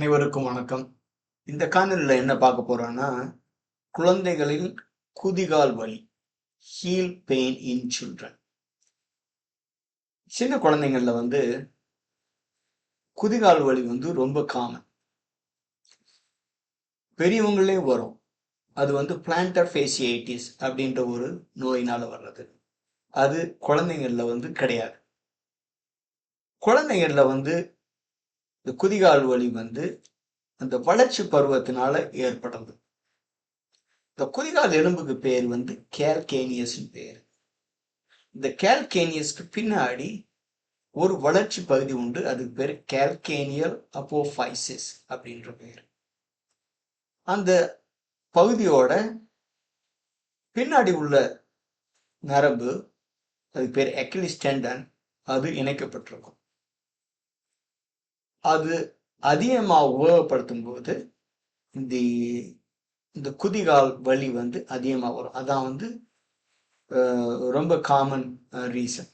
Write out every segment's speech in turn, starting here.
அனைவருக்கும் வணக்கம். இந்த காணொலியில் என்ன பார்க்க போறோம்னா குழந்தைகளில் குதிகால் வலி ஹீல் பெயின் இன் சில்ட்ரன் சின்ன குழந்தைங்கள்ல வந்து குதிகால் வலி வந்து ரொம்ப காமன் பெரியவங்களே வரும். அது வந்து பிளான்டர் ஃபேசியைட்டிஸ் அப்படின்ற ஒரு நோயினால் வர்றது. அது குழந்தைங்களில் வந்து கிடையாது. குழந்தைங்களில் வந்து இந்த குதிகால் வலி வந்து அந்த வளர்ச்சி பருவத்தினால ஏற்படுறது இந்த குதிகால் எலும்புக்கு பேர் வந்து கேல்கேனியஸ் பேர். இந்த கேல்கேனியஸ்க்கு பின்னாடி ஒரு வளர்ச்சி பகுதி உண்டு. அதுக்கு பேர் கேல்கேனியல் அப்போஃபைசிஸ் அப்படின்ற பேர். அந்த பகுதியோட பின்னாடி உள்ள நரம்பு அதுக்கு பேர் எக்கிலிஸ் டெண்டன் அது இணைக்கப்பட்டிருக்கும். அது அதிகமாக உபயோகப்படுத்தும் போது இந்த இந்த குதிகால் வலி வந்து அதிகமாக வரும். அதான் வந்து ரொம்ப காமன் ரீசன்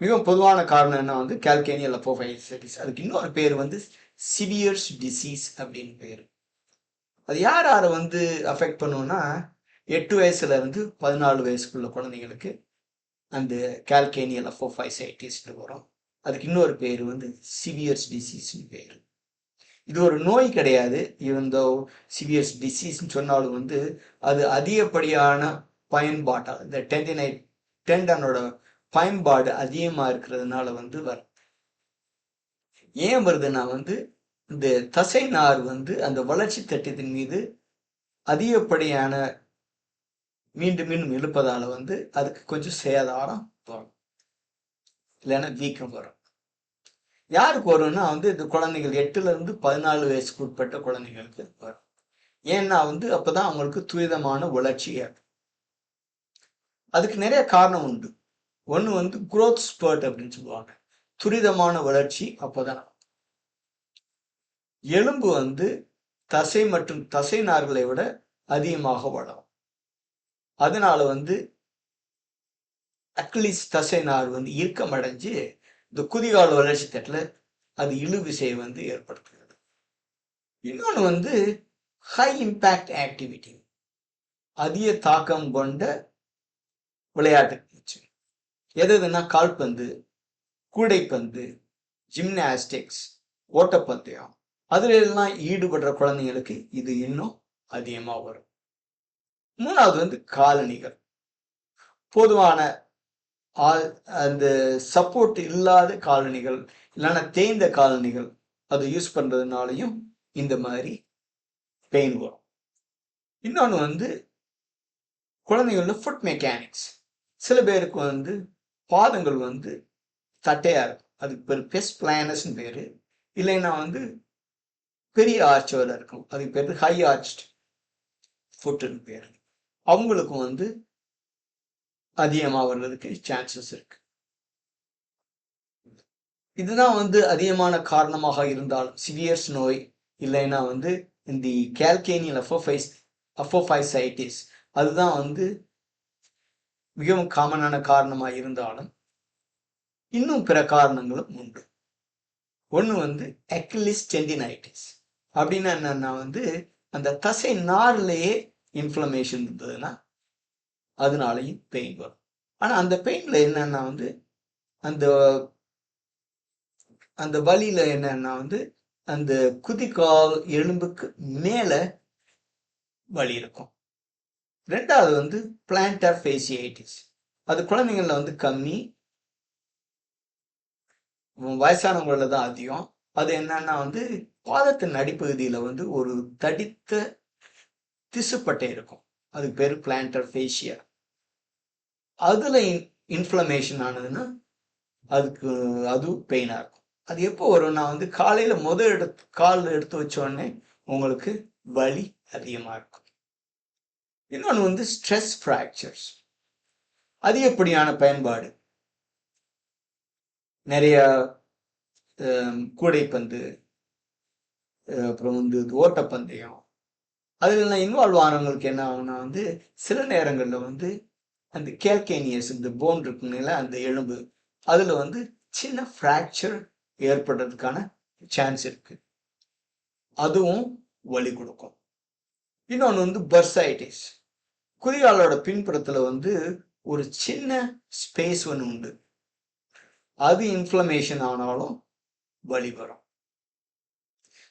மிகவும் பொதுவான காரணம் என்ன வந்து கேல்கேனியல் அப்போஃபைசைட்டிஸ் அதுக்கு இன்னொரு பேர் வந்து சிவியர்ஸ் டிசீஸ் அப்படின்னு பேர். அது யார் யாரை வந்து அஃபெக்ட் பண்ணுவோம்னா எட்டு வயசுல இருந்து பதினாலு வயசுக்குள்ள குழந்தைங்களுக்கு அந்த கேல்கேனியல் அப்போஃபைசைட்டிஸ்னு வரும். அதுக்கு இன்னொரு பேர் வந்து சிவியர்ஸ் டிசீஸ்னு பேர். இது ஒரு நோய் கிடையாது. இருந்தோ சிவியர்ஸ் டிசீஸ்னு சொன்னாலும் வந்து அது அதிகப்படியான பயன்பாட்டால் இந்த டெண்டினைட் டெண்டனோட பயன்பாடு அதிகமாக இருக்கிறதுனால வந்து வரும். ஏன் வருதுன்னா வந்து இந்த தசை நார் வந்து அந்த வளர்ச்சி தட்டத்தின் மீது அதிகப்படியான மீண்டும் மீண்டும் இழுப்பதால் வந்து அதுக்கு கொஞ்சம் சேதாரம் இல்லைன்னா வீக்கம் வரும். யாருக்கு வரும்னா வந்து இந்த குழந்தைகள் எட்டுல இருந்து பதினாலு வயசுக்கு உட்பட்ட குழந்தைங்களுக்கு வரும். ஏன்னா வந்து அப்பதான் அவங்களுக்கு துரிதமான வளர்ச்சி ஏற்படும். அதுக்கு நிறைய காரணம் உண்டு. ஒன்று வந்து குரோத் ஸ்பர்ட் அப்படின்னு சொல்லுவாங்க. துரிதமான வளர்ச்சி அப்போதான். எலும்பு வந்து தசை மற்றும் தசை நார்களை விட அதிகமாக வளரும். அதனால வந்து அக்லிஸ் தசை நார் வந்து இறுக்கமடைஞ்சு இந்த குதிகால் வளர்ச்சி தட்டில் அது இழுவிசையை வந்து ஏற்படுத்துகிறது. இன்னொன்று வந்து ஹை இம்பேக்ட் ஆக்டிவிட்டி அதிக தாக்கம் கொண்ட விளையாட்டு எது எதுனா கால்பந்து கூடைப்பந்து ஜிம்னாஸ்டிக்ஸ் ஓட்டப்பந்தயம். அதுல எல்லாம் ஈடுபடுற குழந்தைங்களுக்கு இது இன்னும் அதிகமாக வரும். மூணாவது வந்து காலணிகள். பொதுவான அந்த சப்போர்ட் இல்லாத காலணிகள் இல்லைன்னா தேய்ந்த காலணிகள் அதை யூஸ் பண்ணுறதுனாலையும் இந்த மாதிரி பெயின் வரும். இன்னொன்று வந்து குழந்தைங்கள ஃபுட் மெக்கானிக்ஸ் சில பேருக்கு வந்து பாதங்கள் வந்து தட்டையாக இருக்கும். அதுக்கு பேர் பெஸ்ட் பிளானஸ்னு பேர். இல்லைன்னா வந்து பெரிய ஆர்ச்சோட இருக்கும். அதுக்கு பேர் ஹை ஆர்ச்ட் ஃபுட்டுன்னு பேர். அவங்களுக்கும் வந்து அதிகமாக வர்றதுக்கு சான்சஸ் இருக்கு. இதுதான் வந்து அதிகமான காரணமாக இருந்தாலும் சிவியர்ஸ் நோய் இல்லைன்னா வந்து இந்த கேல்கேனியல் அஃபோஃபைஸ் அஃபோஃபைசைட்டிஸ் அதுதான் வந்து மிகவும் காமனான காரணமாக இருந்தாலும் இன்னும் பிற காரணங்களும் உண்டு. ஒன்று வந்து அக்லிஸ் டெண்டினைட்டிஸ் அப்படின்னா என்னன்னா வந்து அந்த தசை நார்லேயே இன்ஃப்ளமேஷன் இருந்ததுன்னா அதனாலையும் பெயின் வரும். ஆனால் அந்த பெயினில் என்னன்னா வந்து அந்த அந்த வலியில் என்னன்னா வந்து அந்த குதிகால் எலும்புக்கு மேலே வலி இருக்கும். ரெண்டாவது வந்து பிளான்டர் ஃபேசியைட்டிஸ் அது குழந்தைங்களில் வந்து கம்மி வயசானவங்களில் தான் அதிகம். அது என்னன்னா வந்து பாதத்தின் அடிப்பகுதியில் வந்து ஒரு தடித்த திசுப்பட்டை இருக்கும். அதுக்கு பேர் பிளான்டர் ஃபேஷியா அதுல இன்ஃப்ளமேஷன் ஆனதுன்னா அதுக்கு அது பெயினாக இருக்கும். அது எப்போ வரும்னா வந்து காலையில் முதல் எடுத்து கால் எடுத்து வச்சோடனே உங்களுக்கு வலி அதிகமாக இருக்கும். இன்னொன்று வந்து ஸ்ட்ரெஸ் ஃப்ராக்சர்ஸ் அது எப்படியான பயன்பாடு? நிறைய கூடைப்பந்து அப்புறம் வந்து ஓட்டப்பந்தயம். அதில் இன்வால்வ் ஆனவங்களுக்கு என்ன ஆகும்னா வந்து சில நேரங்களில் வந்து அந்த கேல்கேனியஸ் இந்த போன் இருக்குங்களா அந்த எலும்பு அதில் வந்து சின்ன ஃப்ராக்சர் ஏற்படுறதுக்கான சான்ஸ் இருக்கு. அதுவும் வலி கொடுக்கும். இன்னொன்று வந்து பர்சைட்டிஸ் குதிகாலோட பின்புறத்தில் வந்து ஒரு சின்ன ஸ்பேஸ் ஒன்று உண்டு. அது இன்ஃப்ளமேஷன் ஆனாலும் வலி வரும்.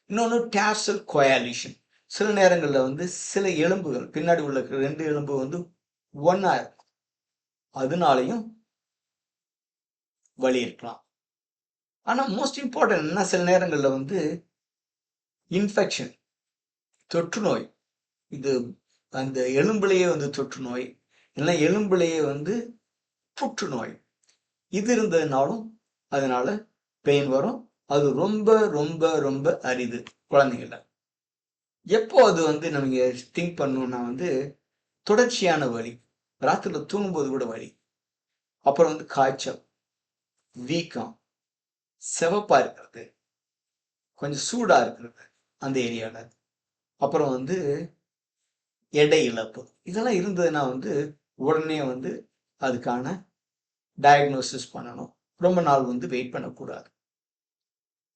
இன்னொன்று டேப்சல் கொயாலிஷன் சில நேரங்களில் வந்து சில எலும்புகள் பின்னாடி உள்ள ரெண்டு எலும்பு வந்து ஒன்றா இருக்கும். அதனாலையும் வலி இருக்கலாம் ஆனால் மோஸ்ட் இம்பார்ட்டன்ட் என்ன? சில நேரங்களில் வந்து இன்ஃபெக்ஷன் தொற்று நோய். இது அந்த எலும்புலேயே வந்து தொற்று நோய் இல்லைன்னா எலும்புலேயே வந்து புற்றுநோய். இது இருந்ததுனாலும் அதனால பெயின் வரும். அது ரொம்ப ரொம்ப ரொம்ப அரிது குழந்தைங்கள எப்போ அது வந்து நம்ம திங்க் பண்ணணும்னா வந்து தொடர்ச்சியான வலி. ராத்திரில தூங்கும்போது கூட வலி. அப்புறம் வந்து காய்ச்சல் வீக்கம் செவப்பா இருக்கிறது கொஞ்சம் சூடா இருக்கிறது அந்த ஏரியாவில் அப்புறம் வந்து எடை இழப்பு. இதெல்லாம் இருந்ததுன்னா வந்து உடனே வந்து அதுக்கான டயக்னோசிஸ் பண்ணணும். ரொம்ப நாள் வந்து வெயிட் பண்ணக்கூடாது.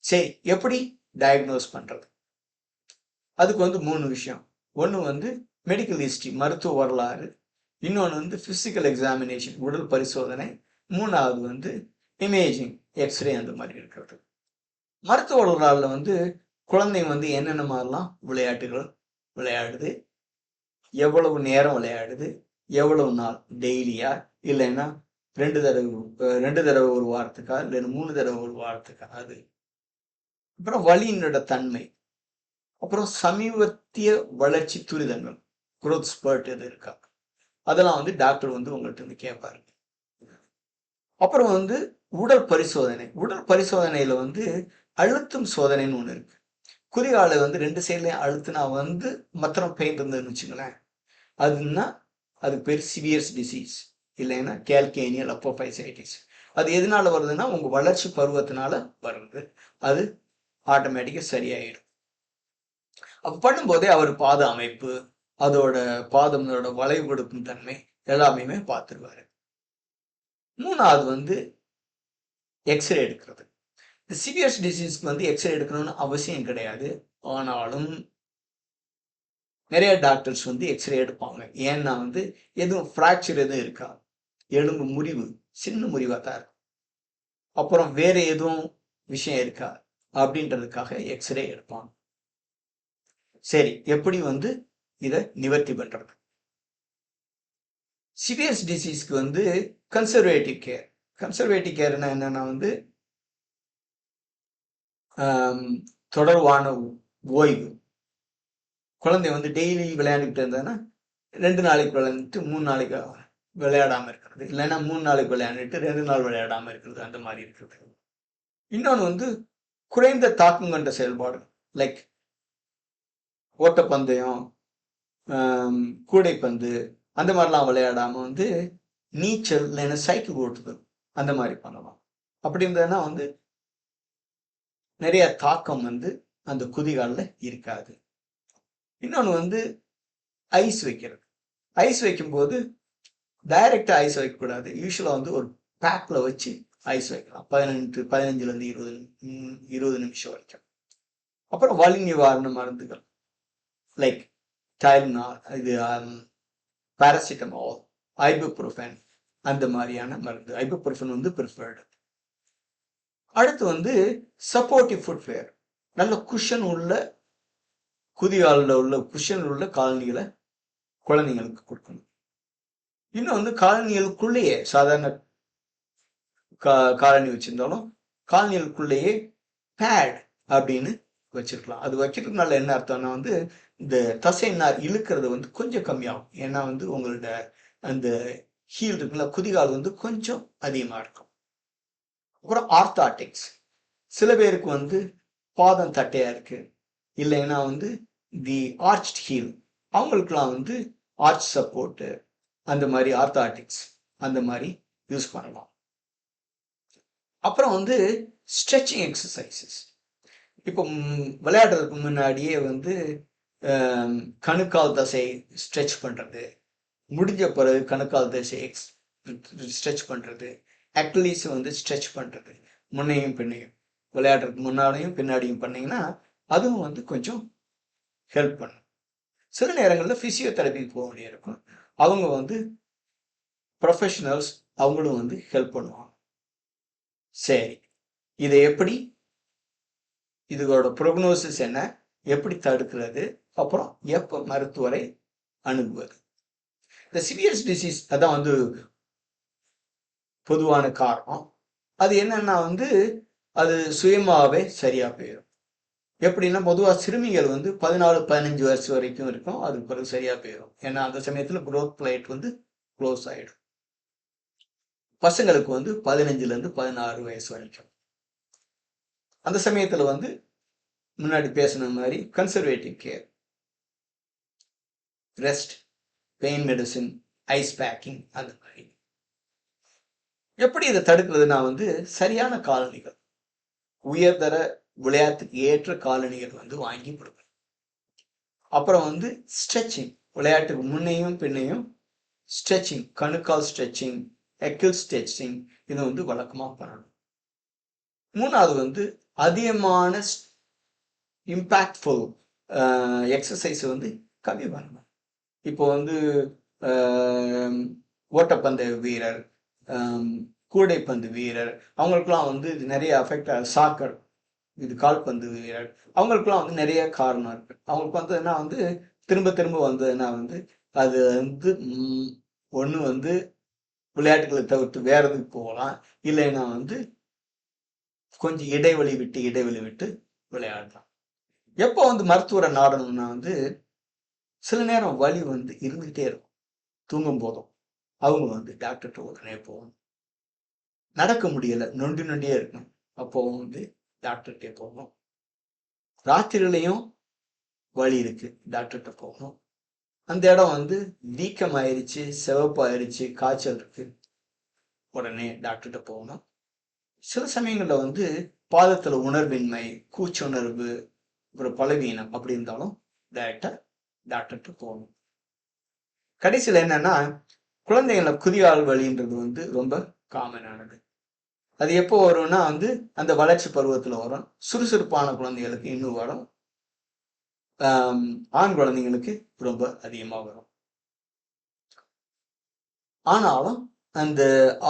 சரி எப்படி டயக்னோஸ் பண்ணுறது அதுக்கு வந்து மூணு விஷயம். ஒன்று வந்து மெடிக்கல் ஹிஸ்ட்ரி மருத்துவ வரலாறு இன்னொன்று வந்து ஃபிசிக்கல் எக்ஸாமினேஷன் உடல் பரிசோதனை. மூணாவது வந்து இமேஜிங் எக்ஸ்ரே அந்த மாதிரி இருக்கிறது. மருத்துவ உடலாளில் வந்து குழந்தை வந்து என்னென்ன மாதிரிலாம் விளையாட்டுகள் விளையாடுது? எவ்வளவு நேரம் விளையாடுது? எவ்வளவு நாள்? டெய்லியா? இல்லைன்னா ரெண்டு தடவை ரெண்டு தடவை ஒரு வாரத்துக்கா? இல்லைன்னா மூணு தடவை ஒரு வாரத்துக்கா? அது. அப்புறம் வலியினோட தன்மை அப்புறம் சமீபத்திய வளர்ச்சி துரிதங்கள். குரோத் ஸ்பர்ட் எது இருக்கா? அதெல்லாம் வந்து டாக்டர் வந்து உங்கள்கிட்ட வந்து கேட்பாரு அப்புறம் வந்து உடல் பரிசோதனை. உடல் பரிசோதனையில வந்து அழுத்தும் சோதனைன்னு ஒன்று இருக்கு. குறிகாலை வந்து ரெண்டு சைட்லையும் அழுத்துனா வந்து மத்திரம் பெயின் இருந்ததுன்னு வச்சுங்களேன் அதுன்னா அது பேர் சிவியர்ஸ் டிசீஸ் இல்லைன்னா கேல்கேனியல் அப்போபைசைட்டிஸ் அது எதனால வருதுன்னா உங்க வளர்ச்சி பருவத்தினால வருது. அது ஆட்டோமேட்டிக்காக சரியாயிடும். அப்போ பண்ணும்போதே அவர் பாத அமைப்பு அதோட பாதம் வளைவு கொடுக்கும் தன்மை எல்லாமே பார்த்துருவாரு. மூணாவது வந்து எக்ஸ்ரே எடுக்கிறது. இந்த சிவியர்ஸ் டிசீஸ்க்கு வந்து எக்ஸ்ரே எடுக்கணும்னு அவசியம் கிடையாது. ஆனாலும் நிறைய டாக்டர்ஸ் வந்து எக்ஸ்ரே எடுப்பாங்க. ஏன்னா வந்து எதுவும் ஃப்ராக்சர் எதுவும் இருக்கா? எலும்பு முறிவு சின்ன முறிவாக தான் இருக்கும். அப்புறம் வேற எதுவும் விஷயம் இருக்கா? அப்படின்றதுக்காக எக்ஸ்ரே எடுப்பாங்க. சரி எப்படி வந்து இதை நிவர்த்தி பண்றது. சிவியஸ் டிசீஸ்க்கு வந்து கன்சர்வேட்டிவ் கேர் கன்சர்வேட்டிவ் கேர்னா என்னன்னா வந்து தொடர்பான ஓய்வு. குழந்தை வந்து டெய்லி விளையாண்டுக்கிட்டு இருந்ததுன்னா ரெண்டு நாளைக்கு விளையாண்டுட்டு மூணு நாளைக்கு விளையாடாம இருக்கிறது. இல்லைன்னா மூணு நாளைக்கு விளையாண்டுட்டு ரெண்டு நாள் விளையாடாம இருக்கிறது. அந்த மாதிரி இருக்கிறது. இன்னொன்று வந்து குறைந்த தாக்கம் கொண்ட செயல்பாடு. லைக் ஓட்டப்பந்தயம் கூடைப்பந்து அந்த மாதிரிலாம் விளையாடாம வந்து நீச்சல் இல்லைன்னா சைக்கிள் ஓட்டுதல் அந்த மாதிரி பண்ணலாம். அப்படி இருந்ததுன்னா வந்து நிறைய தாக்கம் வந்து அந்த குதிகாலில் இருக்காது. இன்னொன்று வந்து ஐஸ் வைக்கிறது. ஐஸ் வைக்கும்போது டைரக்டாக ஐஸ் வைக்கக்கூடாது. யூஸ்வலாக வந்து ஒரு பேக்கில் வச்சு ஐஸ் வைக்கலாம். பதினெட்டு பதினஞ்சுலேருந்து இருபது நிமி- இருபது நிமிஷம் வரைக்கும். அப்புறம் வலி நிவாரண மருந்துகள். லைக் டைல்னால் இது um, பாராசிட்டமால் ஐபுப்ரோஃபன் அந்த மாதிரியான மருந்து. ஐபுப்ரோஃபன் வந்து ப்ரிஃபர்டு அடுத்து வந்து சப்போர்ட்டிவ் ஃபுட்வேர் நல்ல குஷன் உள்ள குதிகாலில் உள்ள குஷன் உள்ள காலனிகளை குழந்தைங்களுக்கு கொடுக்கணும். இன்னும் வந்து காலனிகளுக்குள்ளேயே சாதாரண கா காலனி வச்சுருந்தாலும் காலனிகளுக்குள்ளேயே பேட் அப்படின்னு வச்சிருக்கலாம். அது வச்சிருக்கனால என்ன அர்த்தம்னா வந்து இந்த தசை நார் இழுக்கிறது வந்து கொஞ்சம் கம்மியாகும். ஏன்னா வந்து உங்களோட அந்த ஹீல் இருக்குங்களா குதிகால் வந்து கொஞ்சம் அதிகமாக இருக்கும். அப்புறம் ஆர்த்தாட்டிக்ஸ் சில பேருக்கு வந்து பாதம் தட்டையாக இருக்குது இல்லைன்னா வந்து தி ஆர்ச்ட் ஹீல் அவங்களுக்குலாம் வந்து ஆர்ச் சப்போர்ட்டு அந்த மாதிரி ஆர்த்தாட்டிக்ஸ் அந்த மாதிரி யூஸ் பண்ணலாம். அப்புறம் வந்து ஸ்ட்ரெச்சிங் எக்ஸசைசஸ் இப்போ விளையாடுறதுக்கு முன்னாடியே வந்து Um, கணுக்கால் தசை ஸ்ட்ரெச் பண்ணுறது முடிஞ்ச பிறகு கணுக்கால் தசை ஸ்ட்ரெச் பண்ணுறது அக்லீஸ் வந்து ஸ்ட்ரெச் பண்ணுறது முன்னையும் பின்னையும். விளையாடுறதுக்கு முன்னாடியும் பின்னாடியும் பண்ணிங்கன்னா அதுவும் வந்து கொஞ்சம் ஹெல்ப் பண்ணும். சில நேரங்களில் ஃபிசியோதெரப்பி போக வேண்டியிருக்கும். அவங்க வந்து ப்ரொஃபஷனல்ஸ் அவங்களும் வந்து ஹெல்ப் பண்ணுவாங்க. சரி. இதை எப்படி? இதோட ப்ரொக்னோசிஸ் என்ன? எப்படி தடுக்கிறது? அப்புறம் எப்போ மருத்துவரை அணுகுவது? இந்த சிவியர்ஸ் டிசீஸ் அதான் வந்து பொதுவான காரணம். அது என்னன்னா வந்து அது சுயமாகவே சரியா போயிடும் எப்படின்னா பொதுவாக சிறுமிகள் வந்து பதினாலு பதினஞ்சு வயசு வரைக்கும் இருக்கும். அதுக்கு பிறகு சரியா போயிடும் ஏன்னா அந்த சமயத்தில் குரோத் பிளேட் வந்து க்ளோஸ் ஆகிடும் பசங்களுக்கு வந்து பதினஞ்சுலேருந்து பதினாறு வயசு வரைக்கும். அந்த சமயத்தில் வந்து முன்னாடி பேசின மாதிரி conservative care rest pain medicine ice packing அந்த மாதிரி. எப்படி இதை தடுக்கிறதுனா வந்து சரியான காலணிகள். உயர்தர விளையாட்டுக்கு ஏற்ற காலணிகள் வந்து வாங்கி கொடுக்கணும். அப்புறம் வந்து ஸ்ட்ரெச்சிங் விளையாட்டுக்கு முன்னையும் பின்னையும் ஸ்ட்ரெச்சிங் கணுக்கால் ஸ்ட்ரெச்சிங் எக்கிள் ஸ்ட்ரெச்சிங் இதை வந்து வழக்கமாக பண்ணணும். மூணாவது வந்து அதிகமான இம்பேக்ட்ஃபுல் எக்ஸசைஸ் வந்து கம்மி பண்ணணும். இப்போ வந்து ஓட்டப்பந்தய வீரர் கூடைப்பந்து வீரர் அவங்களுக்குலாம் வந்து இது நிறைய அஃபெக்ட் சாக்கர் இது கால்பந்து வீரர் அவங்களுக்குலாம் வந்து நிறைய காரணம் இருக்கு. அவங்களுக்கு வந்ததுன்னா வந்து திரும்ப திரும்ப வந்ததுன்னா வந்து அது வந்து ஒன்று வந்து விளையாட்டுகளை தவிர்த்து வேற எதுக்கு போகலாம் இல்லைன்னா வந்து கொஞ்சம் இடைவெளி விட்டு இடைவெளி விட்டு விளையாடலாம். எப்போ வந்து மருத்துவரை நாடணும்னா வந்து சில நேரம் வலி வந்து இருந்துகிட்டே இருக்கும். தூங்கும் போதும் அவங்க வந்து டாக்டர்கிட்ட உடனே போகணும். நடக்க முடியலை. நொண்டி நொண்டியே இருக்கும் அப்போ வந்து டாக்டர்கிட்டே போகணும். ராத்திரிலையும் வலி இருக்கு. டாக்டர்கிட்ட போகணும். அந்த இடம் வந்து வீக்கம் ஆயிடுச்சு சிவப்பு காய்ச்சல் இருக்கு. உடனே டாக்டர்கிட்ட போகணும். சில சமயங்களில் வந்து பாதத்தில் உணர்வின்மை கூச்சுணர்வு ஒரு பலவீனம் அப்படி இருந்தாலும் டைரக்டா டாக்டர்கிட்ட போகணும். கடைசியில் என்னன்னா குழந்தைங்கள குதிகால் வலின்றது வந்து ரொம்ப காமனானது அது எப்போ வரும்னா வந்து அந்த வளர்ச்சி பருவத்தில் வரும். சுறுசுறுப்பான குழந்தைகளுக்கு இன்னும் வரும். ஆண் குழந்தைங்களுக்கு ரொம்ப அதிகமாக வரும். ஆனாலும் அந்த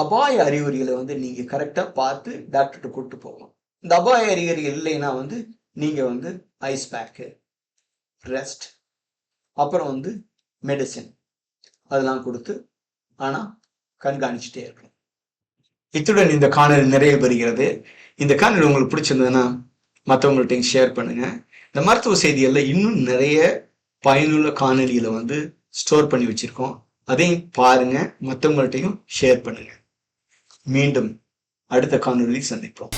அபாய அறிகுறிகளை வந்து நீங்க கரெக்டாக பார்த்து டாக்டர்கிட்ட கூப்பிட்டு போகணும். இந்த அபாய அறிகுறிகள் இல்லைன்னா வந்து நீங்க வந்து ஐஸ் பேக்கு ரெஸ்ட் அப்புறம் வந்து மெடிசின் அதெல்லாம் கொடுத்து ஆனால் கண்காணிச்சுட்டே இருக்கணும். இத்துடன் இந்த காணொலி நிறைவு பெறுகிறது. இந்த காணொலி உங்களுக்கு பிடிச்சிருந்ததுன்னா மற்றவங்கள்ட்டையும் ஷேர் பண்ணுங்க. இந்த மருத்துவ செய்திகளில் இன்னும் நிறைய பயனுள்ள காணொலிகளை வந்து ஸ்டோர் பண்ணி வச்சிருக்கோம். அதையும் பாருங்க மற்றவங்கள்ட்டையும் ஷேர் பண்ணுங்க. மீண்டும் அடுத்த காணொலியில் சந்திப்போம்.